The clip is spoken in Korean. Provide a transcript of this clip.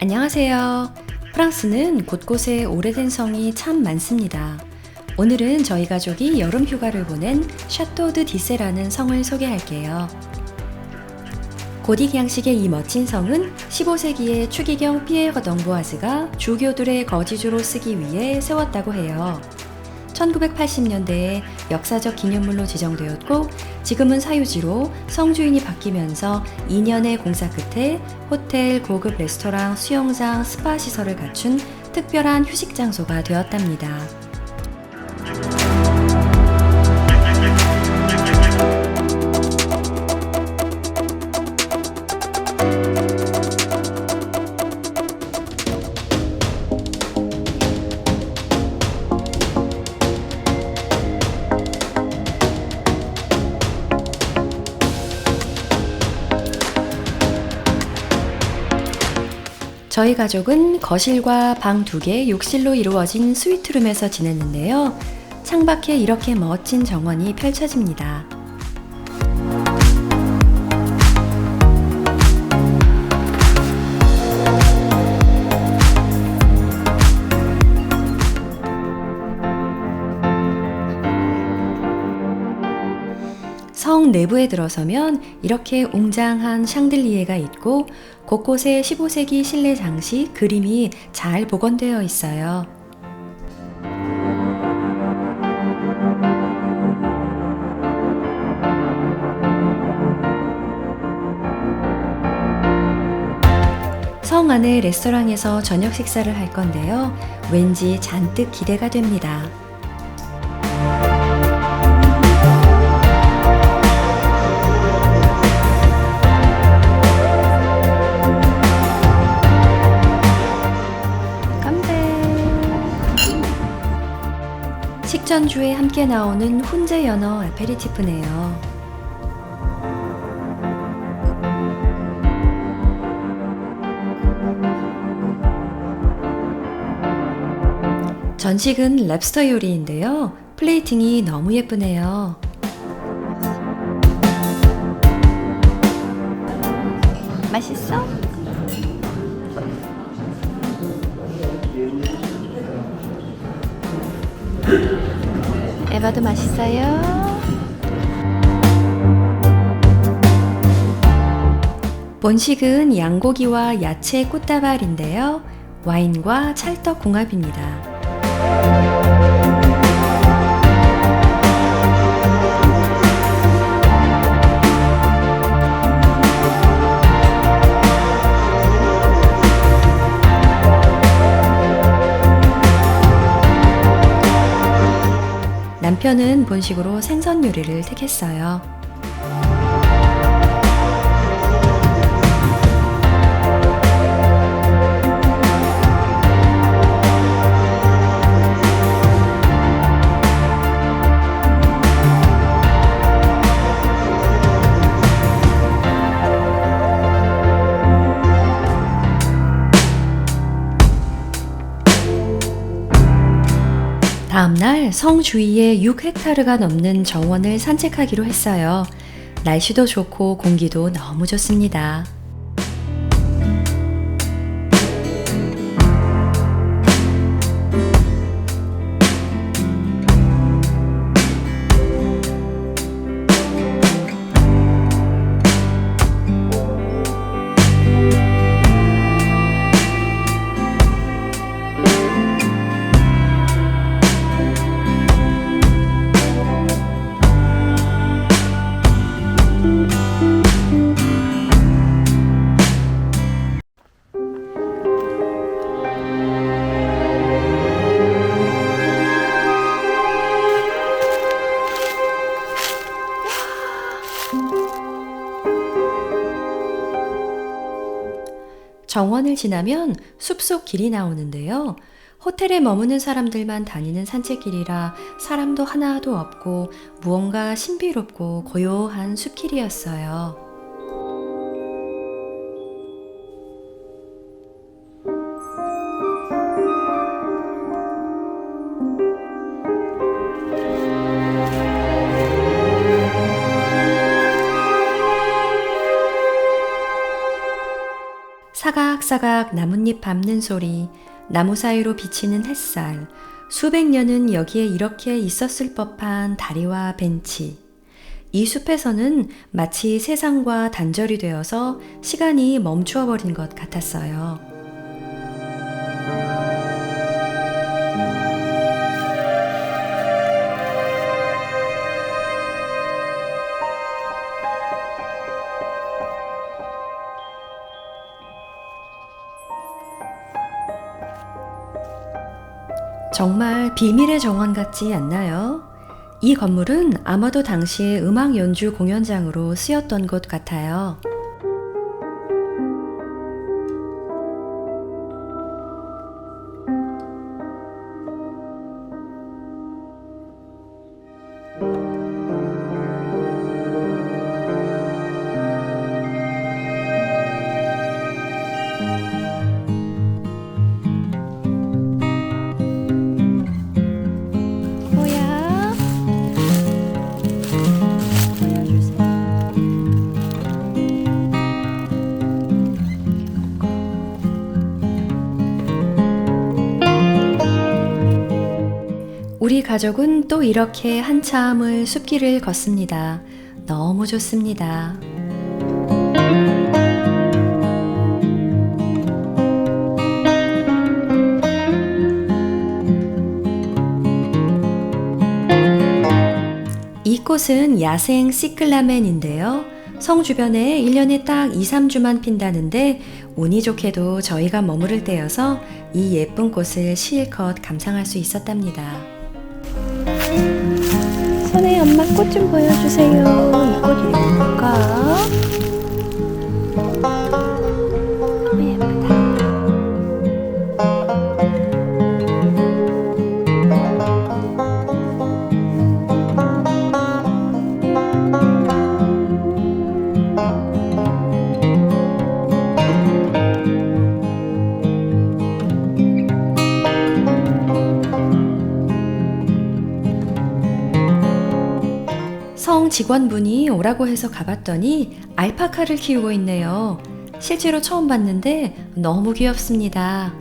안녕하세요. 프랑스는 곳곳에 오래된 성이 참 많습니다. 오늘은 저희 가족이 여름 휴가를 보낸 샤토 드 디세라는 성을 소개할게요. 고딕 양식의 이 멋진 성은 15세기에 추기경 피에르 덩보아즈가 주교들의 거지주로 쓰기 위해 세웠다고 해요. 1980년대에 역사적 기념물로 지정되었고 지금은 사유지로 성주인이 바뀌면서 2년의 공사 끝에 호텔, 고급 레스토랑, 수영장, 스파 시설을 갖춘 특별한 휴식 장소가 되었답니다. 저희 가족은 거실과 방 두 개, 욕실로 이루어진 스위트룸에서 지냈는데요. 창밖에 이렇게 멋진 정원이 펼쳐집니다. 성 내부에 들어서면 이렇게 웅장한 샹들리에가 있고 곳곳에 15세기 실내 장식 그림이 잘 복원되어 있어요. 성 안의 레스토랑에서 저녁 식사를 할 건데요. 왠지 잔뜩 기대가 됩니다. 전주에 함께 나오는 훈제 연어 아페리티프네요. 전식은 랩스터 요리인데요. 플레이팅이 너무 예쁘네요. 맛있어? 에바도 맛있어요? 본식은 양고기와 야채 꽃다발인데요. 와인과 찰떡 궁합입니다. 남편은 본식으로 생선 요리를 택했어요. 다음날 성 주위에 6헥타르가 넘는 정원을 산책하기로 했어요. 날씨도 좋고 공기도 너무 좋습니다. 정원을 지나면 숲속 길이 나오는데요. 호텔에 머무는 사람들만 다니는 산책길이라 사람도 하나도 없고 무언가 신비롭고 고요한 숲길이었어요. 사각사각 나뭇잎 밟는 소리, 나무 사이로 비치는 햇살, 수백 년은 여기에 이렇게 있었을 법한 다리와 벤치. 이 숲에서는 마치 세상과 단절이 되어서 시간이 멈추어 버린 것 같았어요. 정말 비밀의 정원 같지 않나요? 이 건물은 아마도 당시의 음악 연주 공연장으로 쓰였던 곳 같아요. 가족은 또 이렇게 한참을 숲길을 걷습니다. 너무 좋습니다. 이 꽃은 야생 시클라멘인데요. 성 주변에 1년에 딱 2, 3주만 핀다는데 운이 좋게도 저희가 머무를 때여서 이 예쁜 꽃을 실컷 감상할 수 있었답니다. 꽃 좀 보여주세요. 이 꽃 이름이 뭘까? 성 직원분이 오라고 해서 가봤더니 알파카를 키우고 있네요. 실제로 처음 봤는데 너무 귀엽습니다.